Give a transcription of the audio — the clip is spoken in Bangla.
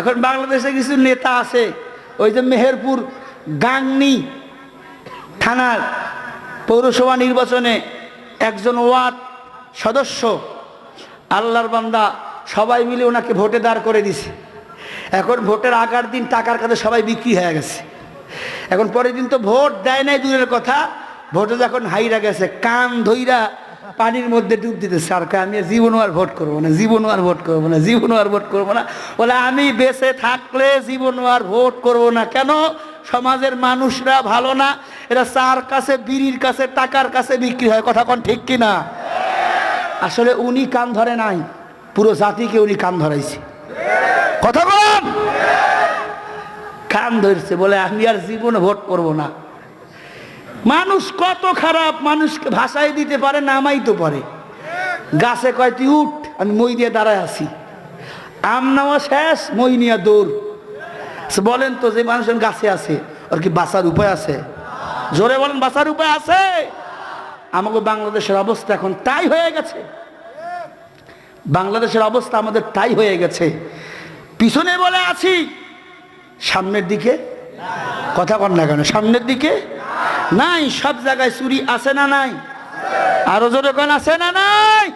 এখন বাংলাদেশে কিছু নেতা আছে, ওই যে মেহেরপুর গাংনি থানার পৌরসভা নির্বাচনে একজন ওয়ার্ড সদস্য, আল্লাহর বান্দা সবাই মিলে ওনাকে ভোটে দাঁড় করে দিছে। এখন ভোটের আগার দিন টাকার কাছে সবাই বিক্রি হয়ে গেছে। এখন পরের দিন তো ভোট দেয় নাই, দূরের কথা, ভোটে যখন হাইরা গেছে, কান ধইরা পানির মধ্যে ডুব দিতে কয়, আমি জীবনও আর ভোট করব না জীবনও আর ভোট করব না জীবনও আর ভোট করব না। বলে আমি বেঁচে থাকলে জীবনও আর ভোট করব না। কেন? সমাজের মানুষরা ভালো না। এরা চার কাছে বিড়ির কাছে টাকার কাছে বিক্রি হয়। কথা কোন ঠিক কিনা? আসলে উনি কান ধরে নাই পুরো জাতিকে উনি কান ধরাইছে। কথা বল কান ধরছে। বলে আমি আর জীবনে ভোট করব না। মানুষ কত খারাপ মানুষকে ভাষায় দিতে পারে, নামাই তো পারে। গাছে কয় তুই উঠ আমি মই দিয়ে দাঁড়ায় আছি। আম নেওয়া শেষ, মই নিয়ে দৌড়। সে বলেন তো যে মানুষের গাছে আছে আর কি বাঁচার উপায় আছে? জোরে বলেন, বাঁচার উপায় আছে? আমাকে বাংলাদেশের অবস্থা এখন তাই হয়ে গেছে। বাংলাদেশের অবস্থা আমাদের তাই হয়ে গেছে। পিছনে বলে আছি, সামনের দিকে, কথা কন না কেন, সামনের দিকে। নাই সব জায়গায় চুরি আছে না নাই? আরও জোরে কোন আছে না নাই?